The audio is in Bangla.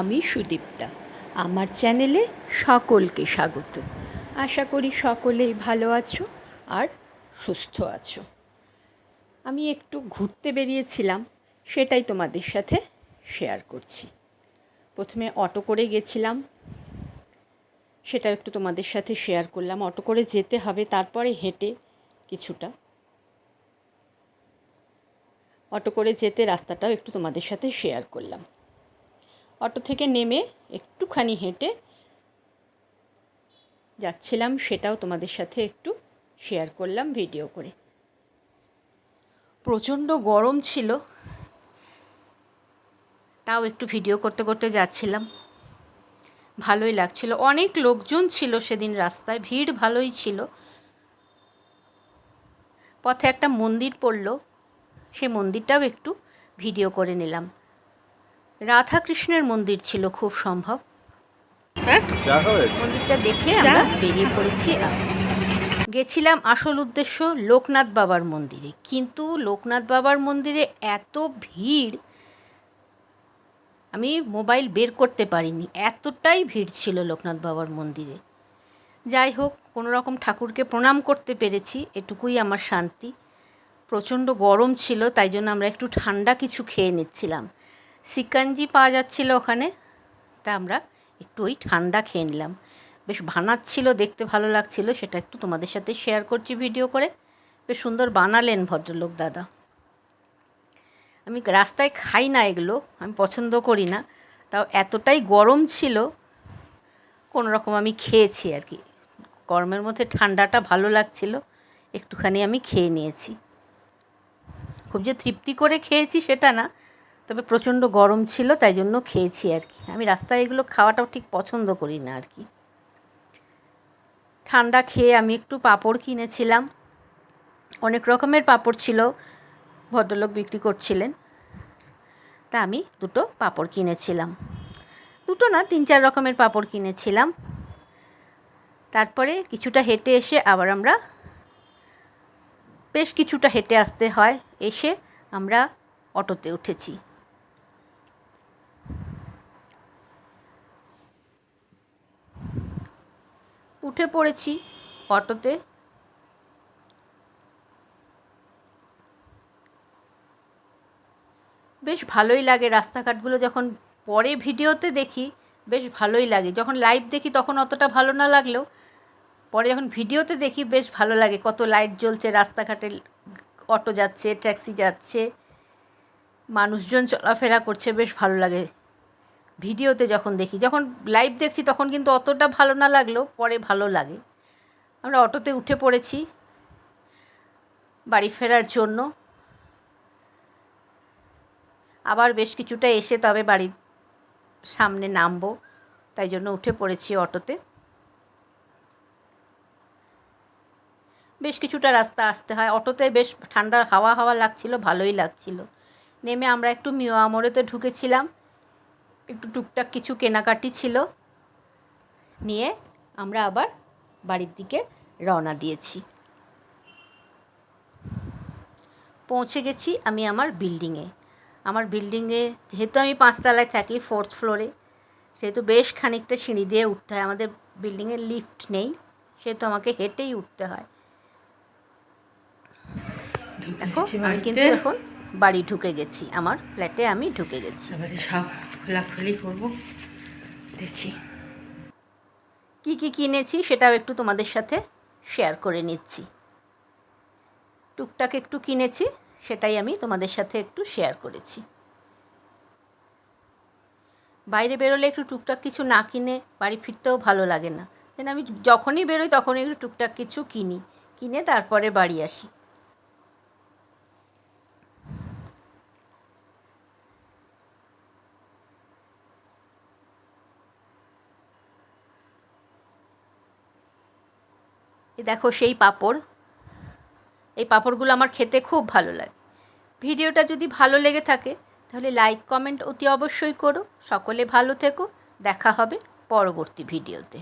আমি সুদীপ্তা। আমার চ্যানেলে সকলকে স্বাগত। আশা করি সকলেই ভালো আছো আর সুস্থ আছো। আমি একটু ঘুরতে বেরিয়েছিলাম, সেটাই তোমাদের সাথে শেয়ার করছি। প্রথমে অটো করে গেছিলাম সেটা একটু তোমাদের সাথে শেয়ার করলাম। অটো করে যেতে হবে, তারপরে হেঁটে কিছুটা। অটো করে যেতে রাস্তাটাও একটু তোমাদের সাথে শেয়ার করলাম। অটো থেকে নেমে একটুখানি হেঁটে যাচ্ছিলাম, সেটাও তোমাদের সাথে একটু শেয়ার করলাম ভিডিও করে। প্রচণ্ড গরম ছিল, তাও একটু ভিডিও করতে করতে যাচ্ছিলাম। ভালোই লাগছিল। অনেক লোকজন ছিল সেদিন রাস্তায়, ভিড় ভালোই ছিল। পথে একটা মন্দির পড়ল সেই মন্দিরটাও একটু ভিডিও করে নিলাম। রাধাকৃষ্ণের মন্দির ছিল খুব সম্ভব। মন্দিরটা দেখে আমরা বেরিয়ে পড়েছি গেছিলাম আসল উদ্দেশ্য লোকনাথ বাবার মন্দিরে। কিন্তু লোকনাথ বাবার মন্দিরে এত ভিড় আমি মোবাইল বের করতে পারিনি এতটাই ভিড় ছিল লোকনাথ বাবার মন্দিরে। যাই হোক কোনো রকম ঠাকুরকে প্রণাম করতে পেরেছি এটুকুই আমার শান্তি। প্রচণ্ড গরম ছিল তাই জন্য আমরা একটু ঠান্ডা কিছু খেয়ে নিচ্ছিলাম। সিকাঞ্জি পাওয়া যাচ্ছিল ওখানে। তা আমরা একটু ওই ঠান্ডা খেয়ে নিলাম। বেশ বানাচ্ছিল, দেখতে ভালো লাগছিল, সেটা একটু তোমাদের সাথে শেয়ার করছি ভিডিও করে। বেশ সুন্দর বানালেন ভদ্রলোক দাদা। আমি রাস্তায় খাই না এগুলো, আমি পছন্দ করি না। তাও এতটাই গরম ছিল কোনো রকম আমি খেয়েছি আর কি। গরমের মধ্যে ঠান্ডাটা ভালো লাগছিল, একটুখানি আমি খেয়ে নিয়েছি। খুব যে তৃপ্তি করে খেয়েছি সেটা না তবে প্রচণ্ড গরম ছিল, তাই জন্য খেয়েছি আর কি। আমি রাস্তায় এগুলো খাওয়াটাও ঠিক পছন্দ করি না আর কি। ঠান্ডা খেয়ে আমি একটু পাঁপড় কিনেছিলাম। অনেক রকমের পাঁপড় ছিল, ভদ্রলোক বিক্রি করছিলেন। তা আমি দুটো পাঁপড় কিনেছিলাম। দুটো না, তিন চার রকমের পাঁপড় কিনেছিলাম। তারপরে কিছুটা হেঁটে এসে আবার আমরা বেশ কিছুটা হেঁটে আসতে হয়, এসে আমরা অটোতে উঠেছি। উঠে পড়েছি অটোতে। বেশ ভালোই লাগে রাস্তাঘাটগুলো যখন পরে ভিডিওতে দেখি, বেশ ভালোই লাগে। যখন লাইভ দেখি তখন অতটা ভালো না লাগলেও, পরে যখন ভিডিওতে দেখি বেশ ভালো লাগে কত লাইট জ্বলছে রাস্তাঘাটে, অটো যাচ্ছে ট্যাক্সি যাচ্ছে, মানুষজন চলাফেরা করছে, বেশ ভালো লাগে। ভিডিওতে যখন দেখি, যখন লাইভ দেখছি তখন কিন্তু অতটা ভালো না লাগলেও পরে ভালো লাগে। আমরা অটোতে উঠে পড়েছি বাড়ি ফেরার জন্য। আবার বেশ কিছুটা এসে তবে বাড়ির সামনে নামবো, তাই জন্য উঠে পড়েছি অটোতে। বেশ কিছুটা রাস্তা আসতে হয়। অটোতে বেশ ঠান্ডা হাওয়া হাওয়া লাগছিল, ভালোই লাগছিল। নেমে আমরা একটু মিয়া মোড়েতে ঢুকেছিলাম। একটু টুকটাক কিছু কেনাকাটি ছিল। নিয়ে আমরা আবার বাড়ির দিকে রওনা দিয়েছি। পৌঁছে গেছি আমি আমার বিল্ডিংয়ে। আমার বিল্ডিংয়ে যেহেতু আমি পাঁচতলায় থাকি ফোর্থ ফ্লোরে সেহেতু বেশ খানিকটা সিঁড়ি দিয়ে উঠতে হয়। আমাদের বিল্ডিংয়ে লিফট নেই সেহেতু আমাকে হেঁটেই উঠতে হয়। দেখো আমি কিন্তু এখন বাড়ি ঢুকে গেছি আমার ফ্ল্যাটে আমি ঢুকে গেছি। এবারে সব খোলাখুলি করব দেখি। কি কি কিনেছি সেটাও একটু তোমাদের সাথে শেয়ার করে নিচ্ছি। টুকটাক একটু কিনেছি সেটাই আমি তোমাদের সাথে একটু শেয়ার করেছি। বাইরে বেরোলে একটু টুকটাক কিছু না কিনে বাড়ি ফিরতেও ভালো লাগে না। যেন আমি যখনই বেরোই তখনই একটু টুকটাক কিছু কিনি কিনে তারপরে বাড়ি আসি। এ দেখো সেই পাঁপড়। এই পাঁপড়গুলো আমার খেতে খুব ভালো লাগে। ভিডিওটা যদি ভালো লেগে থাকে, তাহলে লাইক কমেন্ট অতি অবশ্যই করো। সকলে ভালো থেকো। দেখা হবে পরবর্তী ভিডিওতে।